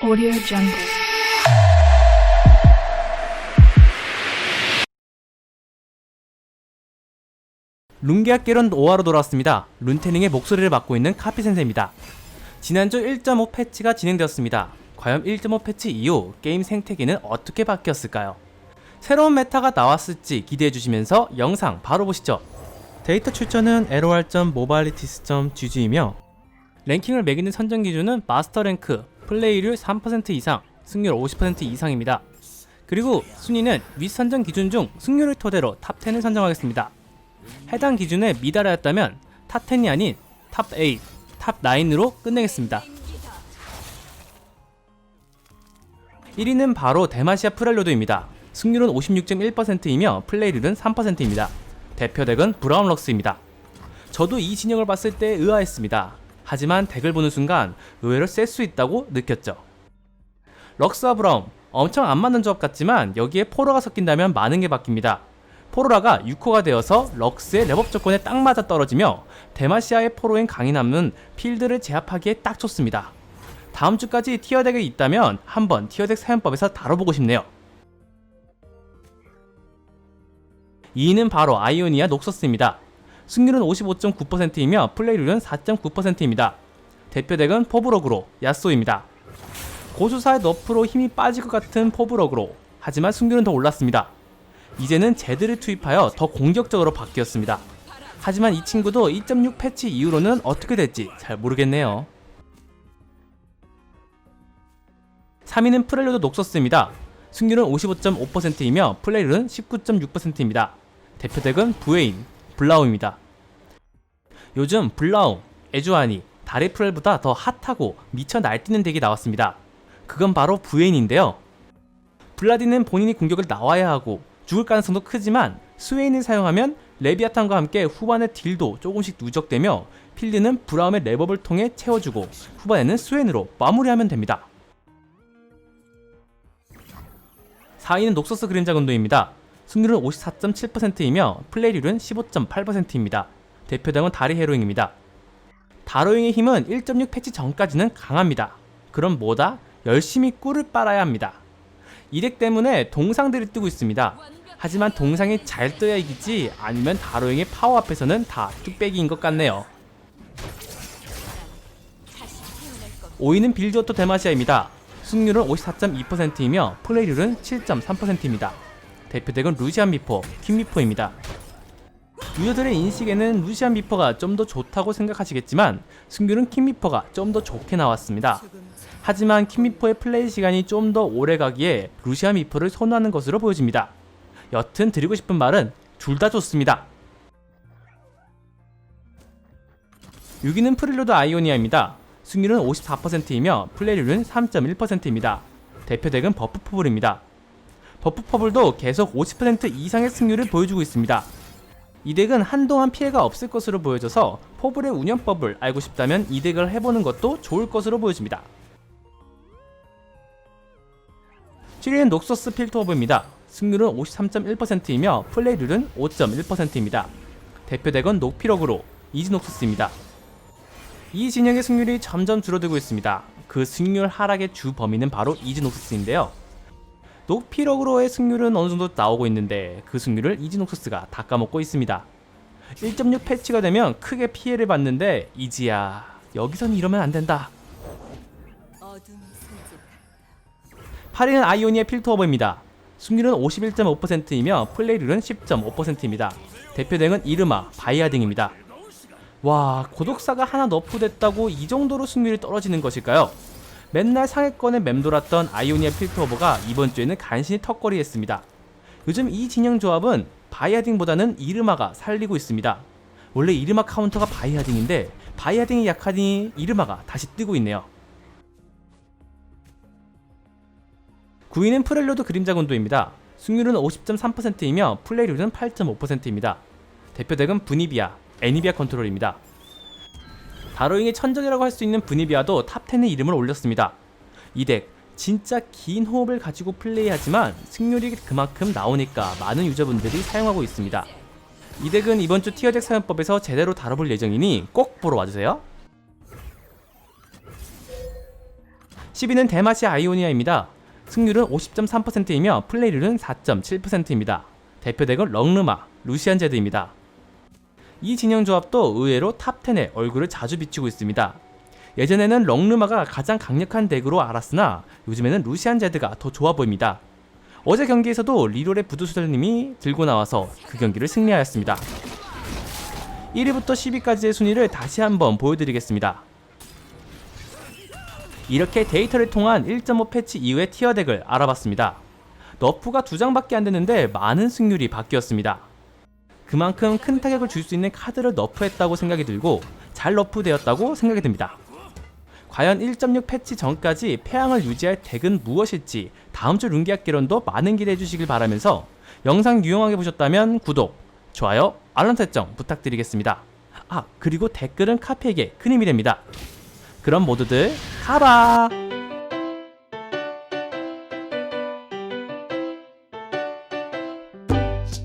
Audio Jungle. 룬계학개론 5화로 돌아왔습니다. 룬테닝의 목소리를 맡고 있는 카피 센세입니다. 지난주 1.5 패치가 진행되었습니다. 과연 1.5 패치 이후 게임 생태계는 어떻게 바뀌었을까요? 새로운 메타가 나왔을지 기대해 주시면서 영상 바로 보시죠. 데이터 출처는 lor.mobilities.gg이며 랭킹을 매기는 선정 기준은 마스터 랭크, 플레이율 3% 이상, 승률 50% 이상입니다. 그리고 순위는 윗 선정 기준 중 승률을 토대로 탑 10을 선정하겠습니다. 해당 기준에 미달하였다면 탑 10이 아닌 탑 8, 탑 9으로 끝내겠습니다. 1위는 바로 데마시아 프렐로드입니다. 승률은 56.1%이며 플레이율은 3%입니다. 대표 덱은 브라운 럭스입니다. 저도 이 진영을 봤을 때 의아했습니다. 하지만 덱을 보는 순간 의외로 셀 수 있다고 느꼈죠. 럭스와 브라운 엄청 안 맞는 조합 같지만 여기에 포로가 섞인다면 많은 게 바뀝니다. 포로라가 6호가 되어서 럭스의 랩업 조건에 딱 맞아 떨어지며 데마시아의 포로인 강인함은 필드를 제압하기에 딱 좋습니다. 다음 주까지 티어덱이 있다면 한번 티어덱 사용법에서 다뤄보고 싶네요. 2위는 바로 아이오니아 녹서스입니다. 승률은 55.9%이며 플레이율은 4.9%입니다. 대표덱은 포브럭으로 야쏘입니다. 고수사의 너프로 힘이 빠질 것 같은 포브럭으로 하지만 승률은 더 올랐습니다. 이제는 제드를 투입하여 더 공격적으로 바뀌었습니다. 하지만 이 친구도 2.6 패치 이후로는 어떻게 될지 잘 모르겠네요. 3위는 프렐로드 녹서스입니다. 승률은 55.5%이며 플레이율은 19.6%입니다. 대표 덱은 부에인, 블라움입니다. 요즘 블라움, 에주아니, 다리프렐보다 더 핫하고 미쳐 날뛰는 덱이 나왔습니다. 그건 바로 부에인인데요. 블라디는 본인이 공격을 나와야 하고 죽을 가능성도 크지만 스웨인을 사용하면 레비아탄과 함께 후반의 딜도 조금씩 누적되며 필드는 브라움의 랩업을 통해 채워주고 후반에는 스웨인으로 마무리하면 됩니다. 4위는 녹서스 그림자 군도입니다. 승률은 54.7%이며 플레이율은 15.8%입니다. 대표당은 다리 헤로잉입니다. 다로잉의 힘은 1.6 패치 전까지는 강합니다. 그럼 뭐다? 열심히 꿀을 빨아야 합니다. 이 덱 때문에 동상들이 뜨고 있습니다. 하지만 동상이 잘 떠야 이기지 아니면 다로잉의 파워 앞에서는 다 뚝배기인 것 같네요. 5위는 빌드오토 데마시아입니다. 승률은 54.2%이며 플레이율은 7.3%입니다. 대표덱은 루시안 미포, 퀸미포입니다. 유저들의 인식에는 루시안 미포가 좀 더 좋다고 생각하시겠지만 승률은 킹미포가 좀 더 좋게 나왔습니다. 하지만 킹미포의 플레이 시간이 좀 더 오래 가기에 루시안 미포를 선호하는 것으로 보여집니다. 여튼 드리고 싶은 말은 둘 다 좋습니다. 6위는 프릴로드 아이오니아입니다. 승률은 54%이며 플레이율은 3.1%입니다. 대표 덱은 버프 퍼블입니다. 버프 퍼블도 계속 50% 이상의 승률을 보여주고 있습니다. 이 덱은 한동안 피해가 없을 것으로 보여져서 포블의 운영법을 알고 싶다면 이 덱을 해보는 것도 좋을 것으로 보여집니다. 7위는 녹서스 필터오브입니다. 승률은 53.1%이며 플레이율은 5.1%입니다. 대표 덱은 녹피럭으로 이즈녹서스입니다. 이 진영의 승률이 점점 줄어들고 있습니다. 그 승률 하락의 주 범위는 바로 이즈녹서스인데요. 녹피럭으로의 승률은 어느 정도 나오고 있는데 그 승률을 이즈녹서스가 닦아먹고 있습니다. 1.6 패치가 되면 크게 피해를 받는데 이지야 여기선 이러면 안 된다. 어둠이 소집 8위는 아이오니아 필터오버입니다. 승률은 51.5%이며 플레이율은 10.5%입니다. 대표덱은 이르마, 바이아 등입니다. 와, 고독사가 하나 너프됐다고 이 정도로 승률이 떨어지는 것일까요? 맨날 상해권에 맴돌았던 아이오니아 필터오버가 이번 주에는 간신히 턱걸이 했습니다. 요즘 이 진영 조합은 바이아딩보다는 이르마가 살리고 있습니다. 원래 이르마 카운터가 바이아딩인데 바이아딩이 약하니 이르마가 다시 뜨고 있네요. 9위는 프렐로드 그림자 군도입니다. 승률은 50.3%이며 플레이율은 8.5%입니다. 대표 덱은 부니비아, 애니비아 컨트롤입니다. 다로잉의 천적이라고 할 수 있는 부니비아도 탑10에 이름을 올렸습니다. 이 덱 진짜 긴 호흡을 가지고 플레이하지만 승률이 그만큼 나오니까 많은 유저분들이 사용하고 있습니다. 이 덱은 이번 주 티어 덱 사용법에서 제대로 다뤄볼 예정이니 꼭 보러 와주세요. 10위는 대마시아 아이오니아입니다. 승률은 50.3%이며 플레이률은 4.7%입니다. 대표 덱은 럭르마, 루시안 제드입니다. 이 진영 조합도 의외로 탑10에 얼굴을 자주 비추고 있습니다. 예전에는 럭르마가 가장 강력한 덱으로 알았으나 요즘에는 루시안 제드가 더 좋아 보입니다. 어제 경기에서도 리롤의 부두수달님이 들고 나와서 그 경기를 승리하였습니다. 1위부터 10위까지의 순위를 다시 한번 보여드리겠습니다. 이렇게 데이터를 통한 1.5 패치 이후의 티어 덱을 알아봤습니다. 너프가 두 장밖에 안 됐는데 많은 승률이 바뀌었습니다. 그만큼 큰 타격을 줄 수 있는 카드를 너프했다고 생각이 들고 잘 너프되었다고 생각이 듭니다. 과연 1.6 패치 전까지 패왕을 유지할 덱은 무엇일지 다음 주 룬기아 개론도 많은 기대해 주시길 바라면서 영상 유용하게 보셨다면 구독, 좋아요, 알람 설정 부탁드리겠습니다. 아 그리고 댓글은 카페에게 큰 힘이 됩니다. 그럼 모두들 가봐!